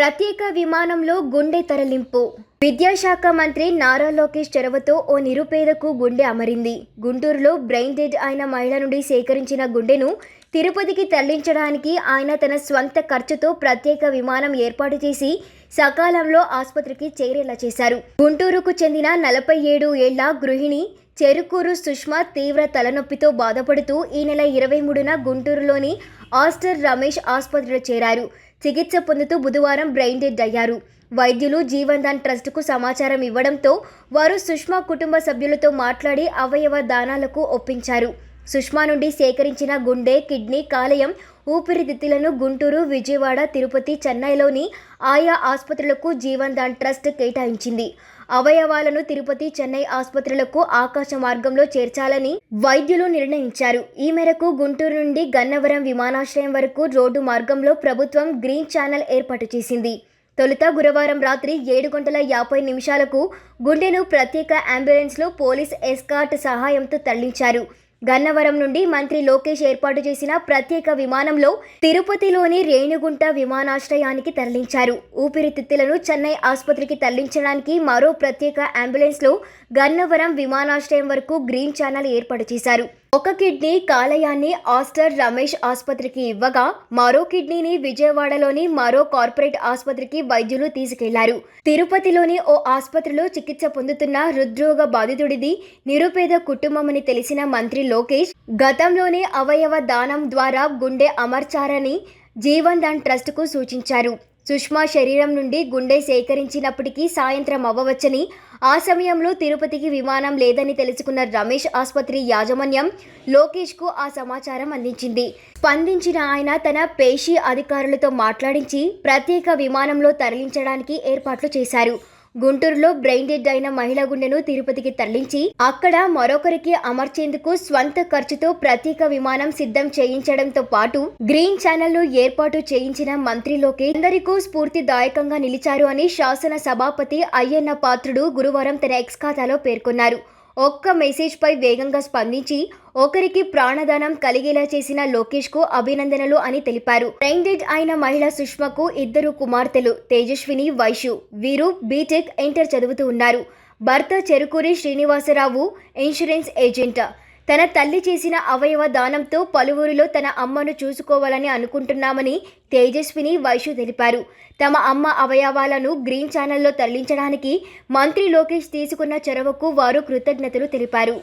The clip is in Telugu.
ప్రత్యేక విమానంలో గుండె తరలింపు. విద్యాశాఖ మంత్రి నారా లోకేష్ చొరవతో ఓ నిరుపేదకు గుండె అమరింది. గుంటూరులో బ్రెయిన్ డెడ్ అయిన మహిళ నుండి సేకరించిన గుండెను తిరుపతికి తరలించడానికి ఆయన తన స్వంత ఖర్చుతో ప్రత్యేక విమానం ఏర్పాటు చేసి సకాలంలో ఆసుపత్రికి చేరేలా చేశారు. గుంటూరుకు చెందిన నలభై ఏడు ఏళ్ళ గృహిణి చెరుకూరు సుష్మా తీవ్ర తలనొప్పితో బాధపడుతూ ఈ నెల ఇరవై మూడున గుంటూరులోని ఆస్టర్ రమేష్ ఆసుపత్రిలో చేరారు. చికిత్స పొందుతూ బుధవారం బ్రెయిన్ డెడ్ అయ్యారు. వైద్యులు జీవన్ దాన్ ట్రస్టుకు సమాచారం ఇవ్వడంతో వారు సుష్మా కుటుంబ సభ్యులతో మాట్లాడి అవయవ దానాలకు ఒప్పించారు. సుష్మా నుండి సేకరించిన గుండె కిడ్నీ కాలేయం ఊపిరితిత్తులను గుంటూరు విజయవాడ తిరుపతి చెన్నైలోని ఆయా ఆసుపత్రులకు జీవన్ దాన్ ట్రస్ట్ కేటాయించింది. అవయవాలను తిరుపతి చెన్నై ఆసుపత్రులకు ఆకాశ మార్గంలో చేర్చాలని వైద్యులు నిర్ణయించారు. ఈ మేరకు గుంటూరు నుండి గన్నవరం విమానాశ్రయం వరకు రోడ్డు మార్గంలో ప్రభుత్వం గ్రీన్ ఛానల్ ఏర్పాటు చేసింది. తొలుత గురువారం రాత్రి ఏడు గంటల యాభై నిమిషాలకు గుండెను ప్రత్యేక అంబులెన్స్లో పోలీస్ ఎస్కార్ట్ సహాయంతో తరలించారు. గన్నవరం నుండి మంత్రి లోకేష్ ఏర్పాటు చేసిన ప్రత్యేక విమానంలో తిరుపతిలోని రేణిగుంట విమానాశ్రయానికి తరలించారు. ఊపిరితిత్తులను చెన్నై ఆసుపత్రికి తరలించడానికి మరో ప్రత్యేక అంబులెన్స్లో గన్నవరం విమానాశ్రయం వరకు గ్రీన్ ఛానల్ ఏర్పాటు చేశారు. ఒక కిడ్నీ కాలయాన్ని ఆస్టర్ రమేష్ ఆసుపత్రికి ఇవ్వగా మరో కిడ్నీని విజయవాడలోని మరో కార్పొరేట్ ఆసుపత్రికి వైద్యులు తీసుకెళ్ళారు. తిరుపతిలోని ఓ ఆసుపత్రిలో చికిత్స పొందుతున్న హృద్రోగ బాధితుడిది నిరుపేద కుటుంబమని తెలిసిన మంత్రి లోకేష్ గతంలోనే అవయవ దానం ద్వారా గుండె అమర్చారని జీవన్ దాన్ ట్రస్ట్కు సూచించారు. సుష్మా శరీరం నుండి గుండె సేకరించినప్పటికీ సాయంత్రం అవ్వవచ్చని ఆ సమయంలో తిరుపతికి విమానం లేదని తెలుసుకున్న రమేష్ ఆసుపత్రి యాజమాన్యం లోకేష్కు ఆ సమాచారం అందించింది. స్పందించిన ఆయన తన పేషీ అధికారులతో మాట్లాడించి ప్రత్యేక విమానంలో తరలించడానికి ఏర్పాట్లు చేశారు. గుంటూరులో బ్రెయిన్ డెడ్ అయిన మహిళ గుండెను తిరుపతికి తరలించి అక్కడ మరొకరికి అమర్చేందుకు స్వంత ఖర్చుతో ప్రత్యేక విమానం సిద్ధం చేయించడంతో పాటు గ్రీన్ ఛానల్ను ఏర్పాటు చేయించిన మంత్రి లోకేష్ అందరికీ స్ఫూర్తిదాయకంగా నిలిచారు అని శాసన సభాపతి అయ్యన్న పాత్రుడు గురువారం తన ఎక్స్ ఖాతాలో పేర్కొన్నారు. ఒక్క మెసేజ్పై వేగంగా స్పందించి ఒకరికి ప్రాణదానం కలిగేలా చేసిన లోకేష్కు అభినందనలు అని తెలిపారు. ప్రెగ్నెంట్ అయిన మహిళ సుష్మకు ఇద్దరు కుమార్తెలు తేజస్విని వైషు. వీరు బీటెక్ ఇంటర్ చదువుతూ ఉన్నారు. భర్త చెరుకూరి శ్రీనివాసరావు ఇన్సూరెన్స్ ఏజెంట్. తన తల్లి చేసిన అవయవ దానంతో పలువురిలో తన అమ్మను చూసుకోవాలని అనుకుంటున్నామని తేజస్విని వైషు తెలిపారు. తమ అమ్మ అవయవాలను గ్రీన్ ఛానల్లో తరలించడానికి మంత్రి లోకేష్ తీసుకున్న చొరవకు వారు కృతజ్ఞతలు తెలిపారు.